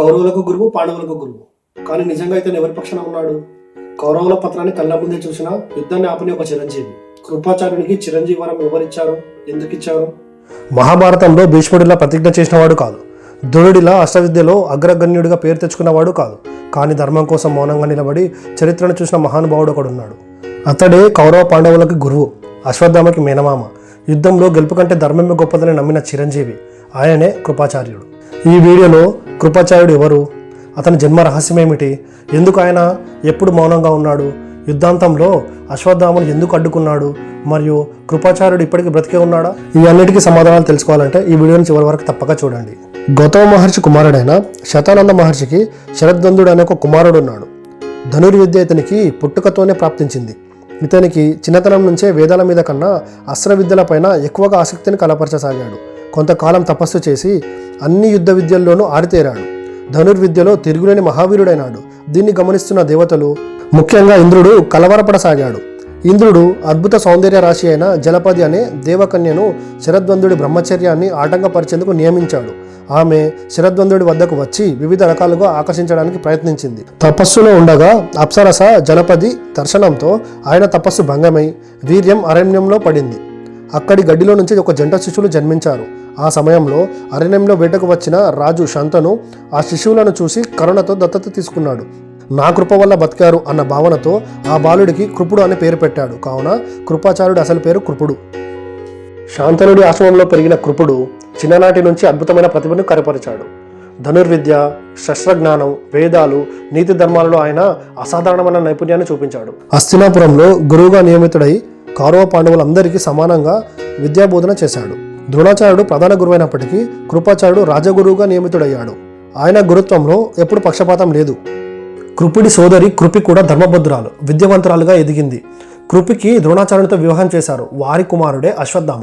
కౌరవులకు గురువు పాండవులకు గురువు. కానీ నిజంగా ఇతను ఎవరి పక్షాన ఉన్నాడు? కౌరవుల పత్రాన్ని కళ్ళ ముందే చూసిన యుద్ధాన్ని ఆపని ఒక చిరంజీవి. కృపాచార్యునికి చిరంజీవి వరం ఎవరిచ్చారు? ఎందుకు ఇచ్చారు? మహాభారతంలో భీష్ముడిలా ప్రతిజ్ఞ చేసినవాడు కాదు. ద్రోణుడిలా అష్టవిద్యలో అగ్రగణ్యుడిగా పేరు తెచ్చుకున్నవాడు కాదు. కానీ ధర్మం కోసం మౌనంగా నిలబడి చరిత్రను చూసిన మహానుభావుడు ఒకడున్నాడు అతడే కౌరవ పాండవులకి గురువు అశ్వత్థామకి మేనమామ. యుద్ధంలో గెలుపు కంటే ధర్మమే గొప్పదని నమ్మిన చిరంజీవి ఆయనే కృపాచార్యుడు. ఈ వీడియోలో కృపాచార్యుడు ఎవరు? అతని జన్మ రహస్యం ఏమిటి ఎందుకు ఆయన ఎప్పుడు మౌనంగా ఉన్నాడు? యుద్ధాంతంలో అశ్వత్థామును ఎందుకు అడ్డుకున్నాడు? మరియు కృపాచార్యుడు ఇప్పటికీ బ్రతికే ఉన్నాడా? ఈ అన్నిటికీ సమాధానాలు తెలుసుకోవాలంటే ఈ వీడియోని చివరి వరకు తప్పక చూడండి. గౌతమ మహర్షి కుమారుడైన శతానంద మహర్షికి శరద్వందుడు అనే ఒక కుమారుడు ఉన్నాడు. ధనుర్విద్య ఇతనికి పుట్టుకతోనే ప్రాప్తించింది. ఇతనికి చిన్నతనం నుంచే వేదాల మీద కన్నా అస్త్ర విద్యలపైన ఎక్కువగా ఆసక్తిని కలపరచసాగాడు. కొంతకాలం తపస్సు చేసి అన్ని యుద్ధ విద్యల్లోనూ ఆరితేరాడు ధనుర్విద్యలో తిరుగులేని మహావీరుడైనాడు. దీన్ని గమనిస్తున్న దేవతలు ముఖ్యంగా ఇంద్రుడు కలవరపడసాగాడు. ఇంద్రుడు అద్భుత సౌందర్య రాశి అయిన జలపది అనే దేవకన్యను శరద్వందుడి బ్రహ్మచర్యాన్ని ఆటంకపరిచేందుకు నియమించాడు. ఆమె శరద్వందుడి వద్దకు వచ్చి వివిధ రకాలుగా ఆకర్షించడానికి ప్రయత్నించింది. తపస్సులో ఉండగా అప్సరస జలపది దర్శనంతో ఆయన తపస్సు భంగమై వీర్యం అరణ్యంలో పడింది. అక్కడి గడ్డిలో నుంచి ఒక జంట శిశువులు జన్మించారు. ఆ సమయంలో అరణ్యంలో వేటకు వచ్చిన రాజు శంతను ఆ శిశువులను చూసి కరుణతో దత్తత తీసుకున్నాడు. నా కృప వల్ల బతికారు అన్న భావనతో ఆ బాలుడికి కృపుడు అనే పేరు పెట్టాడు. కావున కృపాచార్యుడు అసలు పేరు కృపుడు. శాంతనుడి ఆశ్రమంలో పెరిగిన కృపుడు చిన్ననాటి నుంచి అద్భుతమైన ప్రతిభను కనపరిచాడు. ధనుర్విద్య శస్త్రజ్ఞానం వేదాలు నీతి ధర్మాలలో ఆయన అసాధారణమైన నైపుణ్యాన్ని చూపించాడు. హస్తినాపురంలో గురువుగా నియమితుడై కౌరవ పాండవులందరికీ సమానంగా విద్యాబోధన చేశాడు. ద్రోణాచార్యుడు ప్రధాన గురువైనప్పటికీ కృపాచార్యుడు రాజగురువుగా నియమితుడయ్యాడు. ఆయన గురుత్వంలో ఎప్పుడు పక్షపాతం లేదు. కృపుడి సోదరి కృపి కూడా ధర్మభద్రాలు విద్యావంతురాలుగా ఎదిగింది. కృపికి ద్రోణాచార్యునితో వివాహం చేశారు. వారి కుమారుడే అశ్వత్థామ.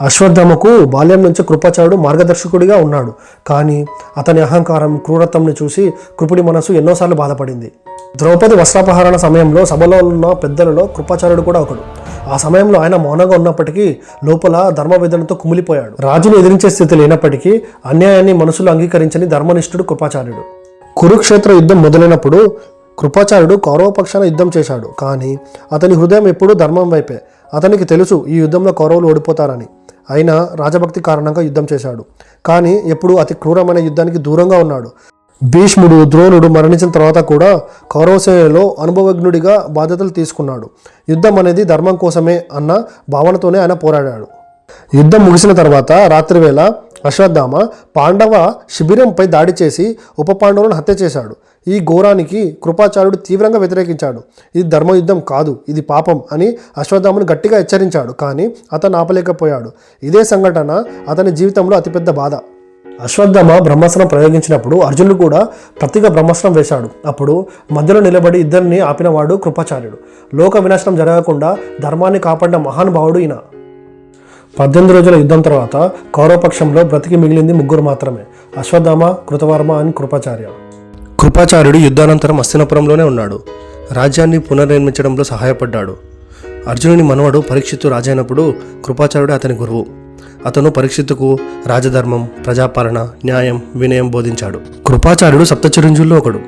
అశ్వత్థామకు బాల్యం నుంచి కృపాచార్యుడు మార్గదర్శకుడిగా ఉన్నాడు. కానీ అతని అహంకారం క్రూరత్వంని చూసి కృపుడి మనసు ఎన్నోసార్లు బాధపడింది. ద్రౌపది వస్త్రాపహరణ సమయంలో సభలో ఉన్న పెద్దలలో కృపాచార్యుడు కూడా ఒకడు. ఆ సమయంలో ఆయన మౌనంగా ఉన్నప్పటికీ లోపల ధర్మవేదనతో కుమిలిపోయాడు. రాజును ఎదిరించే స్థితి లేనప్పటికీ అన్యాయాన్ని మనసులో అంగీకరించని ధర్మనిష్ఠుడు కృపాచార్యుడు. కురుక్షేత్ర యుద్ధం మొదలైనప్పుడు కృపాచార్యుడు కౌరవ పక్షాన యుద్ధం చేశాడు. కానీ అతని హృదయం ఎప్పుడూ ధర్మం వైపే. అతనికి తెలుసు ఈ యుద్ధంలో కౌరవులు ఓడిపోతారని. అయినా రాజభక్తి కారణంగా యుద్ధం చేశాడు. కానీ ఎప్పుడూ అతి క్రూరమైన యుద్ధానికి దూరంగా ఉన్నాడు. భీష్ముడు ద్రోణుడు మరణించిన తర్వాత కూడా కౌరవసేనలో అనుభవజ్ఞుడిగా బాధ్యతలు తీసుకున్నాడు. యుద్ధం అనేది ధర్మం కోసమే అన్న భావనతోనే ఆయన పోరాడాడు. యుద్ధం ముగిసిన తర్వాత రాత్రివేళ అశ్వత్థామ పాండవ శిబిరంపై దాడి చేసి ఉప పాండవులను హత్య చేశాడు. ఈ ఘోరానికి కృపాచార్యుడు తీవ్రంగా వ్యతిరేకించాడు. ఇది ధర్మయుద్ధం కాదు ఇది పాపం అని అశ్వత్థామను గట్టిగా హెచ్చరించాడు. కానీ అతను ఆపలేకపోయాడు. ఇదే సంఘటన అతని జీవితంలో అతిపెద్ద బాధ. అశ్వత్థమ బ్రహ్మాస్త్రం ప్రయోగించినప్పుడు అర్జునుడు కూడా ప్రతిగా బ్రహ్మాస్త్రం వేశాడు. అప్పుడు మధ్యలో నిలబడి ఇద్దరిని ఆపినవాడు కృపాచార్యుడు. లోక వినాశనం జరగకుండా ధర్మాన్ని కాపాడిన మహానుభావుడు ఈయన. పద్దెనిమిది రోజుల యుద్ధం తర్వాత కౌరవపక్షంలో బ్రతికి మిగిలింది ముగ్గురు మాత్రమే. అశ్వత్థామ కృతవర్మ అని కృపాచార్య. కృపాచార్యుడు యుద్ధానంతరం హస్తినపురంలోనే ఉన్నాడు. రాజ్యాన్ని పునర్నిర్మించడంలో సహాయపడ్డాడు. అర్జునుని మనవడు పరీక్షిత్తు రాజైనప్పుడు కృపాచార్యుడు అతని గురువు. అతను పరీక్షిత్తుకు రాజధర్మం ప్రజాపాలన న్యాయం వినయం బోధించాడు. కృపాచార్యుడు సప్తచిరంజీవుల్లో ఒకడు.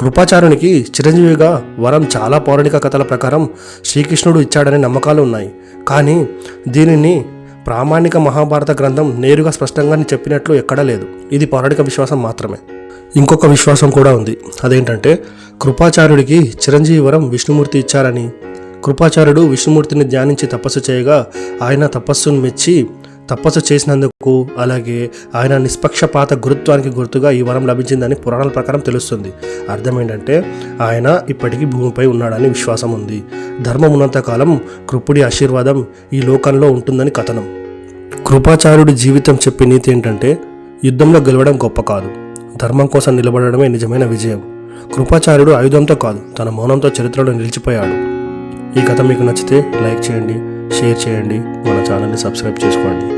కృపాచార్యునికి చిరంజీవిగా వరం చాలా పౌరాణిక కథల ప్రకారం శ్రీకృష్ణుడు ఇచ్చాడనే నమ్మకాలు ఉన్నాయి. కానీ దీనిని ప్రామాణిక మహాభారత గ్రంథం నేరుగా స్పష్టంగా చెప్పినట్లు ఎక్కడా లేదు. ఇది పౌరాణిక విశ్వాసం మాత్రమే. ఇంకొక విశ్వాసం కూడా ఉంది. అదేంటంటే కృపాచార్యుడికి చిరంజీవి వరం విష్ణుమూర్తి ఇచ్చారని. కృపాచార్యుడు విష్ణుమూర్తిని ధ్యానించి తపస్సు చేయగా ఆయన తపస్సును మెచ్చి తపస్సు చేసినందుకు అలాగే ఆయన నిష్పక్షపాత గురుత్వానికి గుర్తుగా ఈ వరం లభించిందని పురాణాల ప్రకారం తెలుస్తుంది. అర్థం ఏంటంటే ఆయన ఇప్పటికీ భూమిపై ఉన్నాడని విశ్వాసం ఉంది. ధర్మం ఉన్నంతకాలం కృపుడి ఆశీర్వాదం ఈ లోకంలో ఉంటుందని కథనం. కృపాచార్యుడి జీవితం చెప్పే నీతి ఏంటంటే యుద్ధంలో గెలవడం గొప్ప కాదు. ధర్మం కోసం నిలబడడమే నిజమైన విజయం. కృపాచార్యుడు ఆయుధంతో కాదు తన మౌనంతో చరిత్రలో నిలిచిపోయాడు. ఈ కథ మీకు నచ్చితే లైక్ చేయండి షేర్ చేయండి మన ఛానల్ని సబ్స్క్రైబ్ చేసుకోండి.